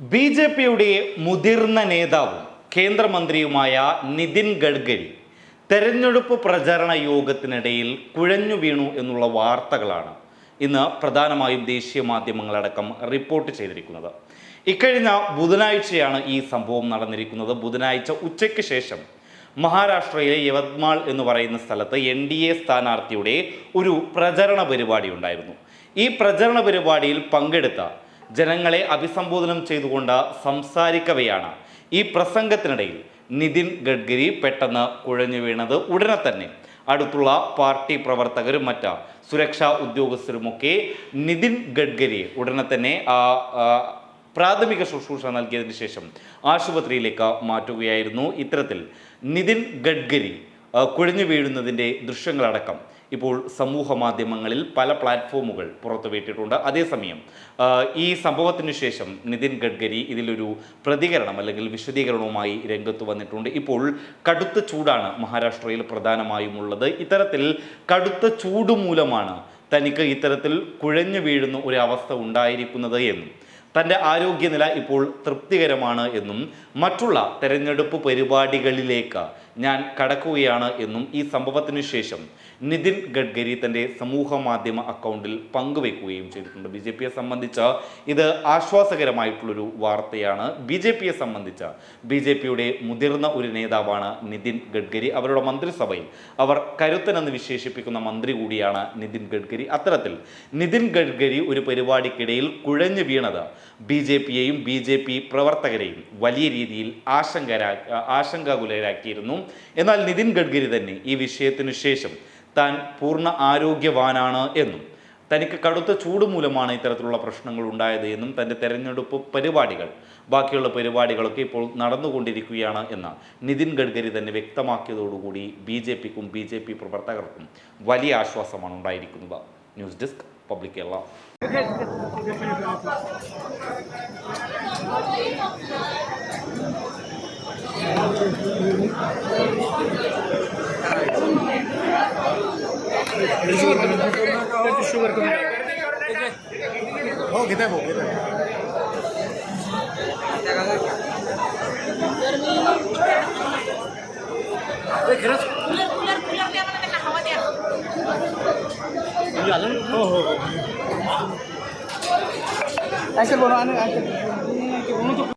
B J പിയുടെ മുതിർന്ന നേതാവും കേന്ദ്രമന്ത്രിയുമായ നിതിൻ ഗഡ്കരി തെരഞ്ഞെടുപ്പ് പ്രചരണ യോഗത്തിനിടയിൽ കുഴഞ്ഞു വീണു എന്നുള്ള വാർത്തകളാണ് ഇന്ന് പ്രധാനമായും ദേശീയ മാധ്യമങ്ങളടക്കം റിപ്പോർട്ട് ചെയ്തിരിക്കുന്നത്. ഇക്കഴിഞ്ഞ ബുധനാഴ്ചയാണ് ഈ സംഭവം നടന്നിരിക്കുന്നത്. ബുധനാഴ്ച ഉച്ചയ്ക്ക് ശേഷം മഹാരാഷ്ട്രയിലെ യവത്മാൾ എന്ന് പറയുന്ന സ്ഥലത്ത് എൻ ഡി എ സ്ഥാനാർത്ഥിയുടെ ഒരു പ്രചരണ പരിപാടി ഉണ്ടായിരുന്നു. ഈ പ്രചരണ പരിപാടിയിൽ പങ്കെടുത്ത ജനങ്ങളെ അഭിസംബോധനം ചെയ്തുകൊണ്ട് സംസാരിക്കവെയാണ്. ഈ പ്രസംഗത്തിനിടയിൽ നിതിൻ ഗഡ്കരി പെട്ടെന്ന് കുഴഞ്ഞു വീണത് ഉടനെ തന്നെ. അടുത്തുള്ള പാർട്ടി പ്രവർത്തകരും മറ്റ് സുരക്ഷാ ഉദ്യോഗസ്ഥരുമൊക്കെ നിതിൻ ഗഡ്കരി ഉടനെ തന്നെ പ്രാഥമിക ശുശ്രൂഷ നൽകിയതിന് ശേഷം ആശുപത്രിയിലേക്ക് മാറ്റുകയായിരുന്നു. ഇത്തരത്തിൽ നിതിൻ ഗഡ്കരി കുഴഞ്ഞു വീഴുന്നതിന്റെ ദൃശ്യങ്ങളടക്കം ഇപ്പോൾ സമൂഹ മാധ്യമങ്ങളിൽ പല പ്ലാറ്റ്ഫോമുകൾ പുറത്തുവിട്ടിട്ടുണ്ട് അതേസമയം ഈ സംഭവത്തിന് ശേഷം നിതിൻ ഗഡ്കരി ഇതിലൊരു പ്രതികരണം അല്ലെങ്കിൽ വിശദീകരണവുമായി രംഗത്ത് വന്നിട്ടുണ്ട്. ഇപ്പോൾ കടുത്ത ചൂടാണ് മഹാരാഷ്ട്രയിൽ പ്രധാനമായും ഉള്ളത് ഇത്തരത്തിൽ കടുത്ത ചൂട് മൂലമാണ് തനിക്ക് ഇത്തരത്തിൽ കുഴഞ്ഞു വീഴുന്ന ഒരു അവസ്ഥ ഉണ്ടായിരിക്കുന്നത് എന്നും തന്റെ ആരോഗ്യനില ഇപ്പോൾ തൃപ്തികരമാണ് എന്നും മറ്റുള്ള തെരഞ്ഞെടുപ്പ് പരിപാടികളിലേക്ക് ഞാൻ കടക്കുകയാണ് എന്നും ഈ സംഭവത്തിനു ശേഷം നിതിൻ ഗഡ്കരി തന്റെ സമൂഹ മാധ്യമ അക്കൗണ്ടിൽ പങ്കുവെക്കുകയും ചെയ്തിട്ടുണ്ട്. ബി ജെ പിയെ സംബന്ധിച്ച് ഇത് ആശ്വാസകരമായിട്ടുള്ളൊരു വാർത്തയാണ്. ബി ജെ പിയെ സംബന്ധിച്ച് ബി ജെ പിയുടെ മുതിർന്ന ഒരു നേതാവാണ് നിതിൻ ഗഡ്കരി. അവരുടെ മന്ത്രിസഭയിൽ അവർ കരുത്തനെന്ന് വിശേഷിപ്പിക്കുന്ന മന്ത്രി കൂടിയാണ് നിതിൻ ഗഡ്കരി. അത്തരത്തിൽ നിതിൻ ഗഡ്കരി ഒരു പരിപാടിക്കിടയിൽ കുഴഞ്ഞു വീണത് ബി ജെ പിയെയും ബി ജെ പി പ്രവർത്തകരെയും വലിയ രീതിയിൽ ആശങ്ക ആശങ്കാകുലരാക്കിയിരുന്നു. എന്നാൽ നിതിൻ ഗഡ്കരി തന്നെ ഈ വിഷയത്തിനു ശേഷം താൻ പൂർണ ആരോഗ്യവാനാണ് എന്നും തനിക്ക് കടുത്ത ചൂട് മൂലമാണ് ഇത്തരത്തിലുള്ള പ്രശ്നങ്ങൾ ഉണ്ടായത് എന്നും തന്റെ തെരഞ്ഞെടുപ്പ് പരിപാടികൾ ബാക്കിയുള്ള പരിപാടികളൊക്കെ ഇപ്പോൾ നടന്നുകൊണ്ടിരിക്കുകയാണ് എന്ന് നിതിൻ ഗഡ്കരി തന്നെ വ്യക്തമാക്കിയതോടുകൂടി ബി ജെ പിക്കും ബി ജെ പി പ്രവർത്തകർക്കും വലിയ ആശ്വാസമാണ് ഉണ്ടായിരിക്കുന്നത്. News desk public Kerala. हो घेते भाऊ घेते कूलर कूलर कूलर द्या मला त्यांना हवा द्या हो हो हो ऐसे बोलो आने ऐसे